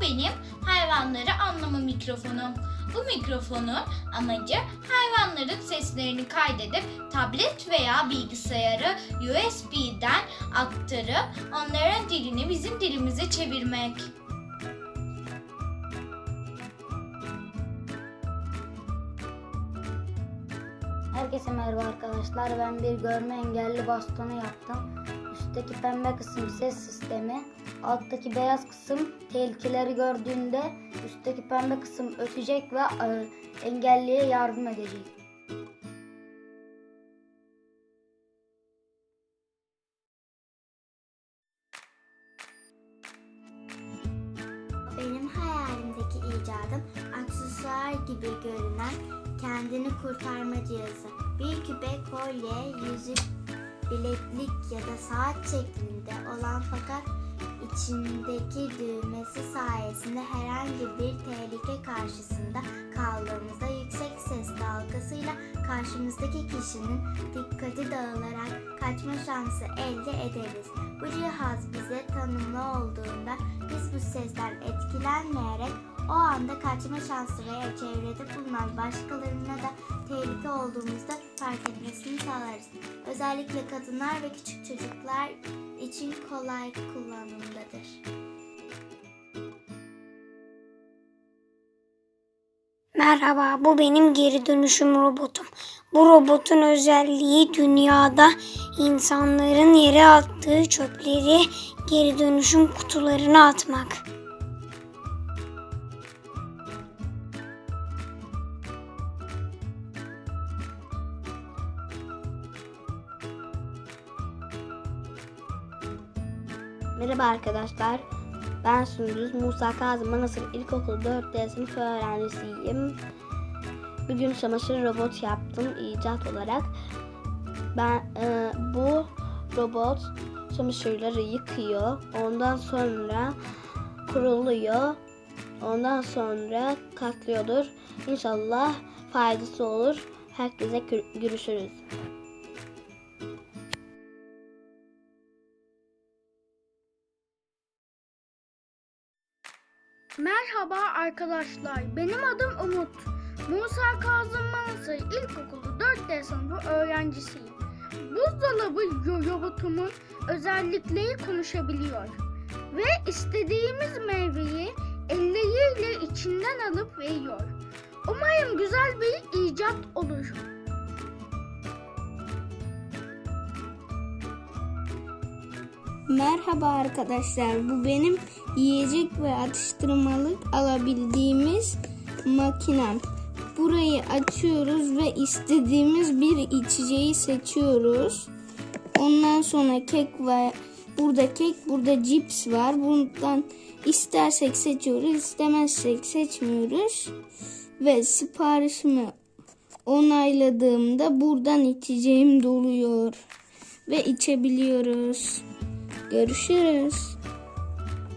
Benim hayvanları anlama mikrofonum. Bu mikrofonun amacı hayvanların seslerini kaydedip tablet veya bilgisayarı USB'den aktarıp onların dilini bizim dilimize çevirmek. Herkese merhaba arkadaşlar. Ben bir görme engelli bastonu yaptım. Üstteki pembe kısım ses sistemi. Alttaki beyaz kısım tehlikeleri gördüğünde üstteki pembe kısım ötecek ve e, engelliye yardım edecek. Benim hayalimdeki icadım aksesuar gibi görünen kendini kurtarma cihazı. Bir küpe, kolye, yüzük, bileklik ya da saat şeklinde olan fakat içindeki düğmesi sayesinde herhangi bir tehlike karşısında kaldığımızda yüksek ses dalgasıyla karşımızdaki kişinin dikkati dağılarak kaçma şansı elde ederiz. Bu cihaz bize tanımlı olduğunda biz bu sesten etkilenmeyerek o anda kaçma şansı veya çevrede bulunan başkalarına da tehlike olduğumuzda fark etmesini sağlarız. Özellikle kadınlar ve küçük çocuklar için kolay kullanımdadır. Merhaba, bu benim geri dönüşüm robotum. Bu robotun özelliği dünyada insanların yere attığı çöpleri geri dönüşüm kutularına atmak. Merhaba arkadaşlar. Ben Sündüz Musa Kazım Manasır İlkokulu 4D sınıf öğrencisiyim. Bugün çamaşır robot yaptım icat olarak. Ben e, bu robot çamaşırları yıkıyor. Ondan sonra kuruluyor. Ondan sonra katlıyordur. İnşallah faydası olur. Herkese gör- görüşürüz. Merhaba arkadaşlar. Benim adım Umut. Musa Kazım Manası İlkokulu 4D sınıfı öğrencisiyim. Buzdolabı ro- robotumun özellikleri konuşabiliyor. Ve istediğimiz meyveyi elleriyle içinden alıp veriyor. Umarım güzel bir icat olur. Merhaba arkadaşlar. Bu benim yiyecek ve atıştırmalık alabildiğimiz makinem. Burayı açıyoruz ve istediğimiz bir içeceği seçiyoruz. Ondan sonra kek var. Burada kek, burada cips var. Bundan istersek seçiyoruz, istemezsek seçmiyoruz. Ve siparişimi onayladığımda buradan içeceğim doluyor ve içebiliyoruz. Görüşürüz.